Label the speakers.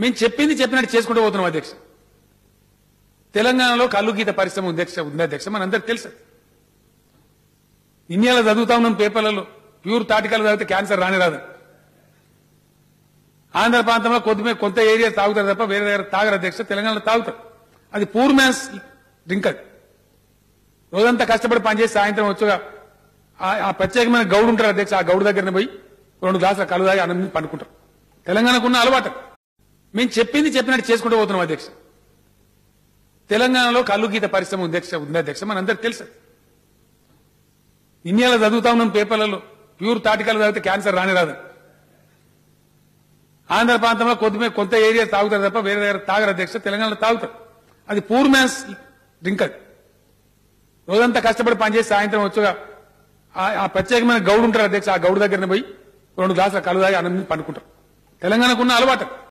Speaker 1: మేము చెప్పింది చెప్పినట్టు చేసుకుంటూ పోతున్నాం అధ్యక్ష. తెలంగాణలో కళ్ళు గీత పరిశ్రమ ఉంది అధ్యక్ష ఉంది అధ్యక్ష. మనందరికి తెలుసు. ఇండియాలో చదువుతా ఉన్నాం పేపర్లలో. ప్యూర్ తాటికలు చదివితే క్యాన్సర్ రాని రాదు. ఆంధ్ర ప్రాంతంలో కొద్దిమే కొంత ఏరియా తాగుతారు తప్ప వేరే దగ్గర తాగరు అధ్యక్ష. తెలంగాణలో తాగుతారు. అది పూర్ మ్యాన్స్ డ్రింక్ అది. రోజంతా కష్టపడి పనిచేసి సాయంత్రం వచ్చుగా ఆ- ఆ ప్రత్యేకమైన గౌడు ఉంటారు అధ్యక్ష. ఆ గౌడు దగ్గరనే పోయి రెండు గ్లాసుల కళ్ళు తాగి అన్నం పండుకుంటారు. తెలంగాణకు ఉన్న అలవాటు. మేము చెప్పింది చెప్పినట్టు చేసుకుంటూ పోతున్నాం అధ్యక్ష. తెలంగాణలో కళ్ళు గీత పరిశ్రమ ఉంది అధ్యక్ష ఉంది అధ్యక్ష మనందరికి తెలుసు. ఇండియాలో చదువుతా ఉన్నాం పేపర్లలో. ప్యూర్ తాటికాలు చదివితే క్యాన్సర్ రాని రాదు. ఆంధ్ర ప్రాంతంలో కొద్దిమే కొంత ఏరియా తాగుతారు తప్ప వేరే దగ్గర తాగరు అధ్యక్ష తెలంగాణలో తాగుతారు. అది పూర్ మ్యాన్స్ డ్రింకర్ రోజంతా కష్టపడి పనిచేసి సాయంత్రం వచ్చుగా ఆ- ఆ ప్రత్యేకమైన గౌడు ఉంటారు అధ్యక్ష ఆ గౌడు దగ్గరనే పోయి రెండు గ్లాసుల కళ్ళు తాగి అన్నం పండుకుంటారు. తెలంగాణకు ఉన్న అలవాటు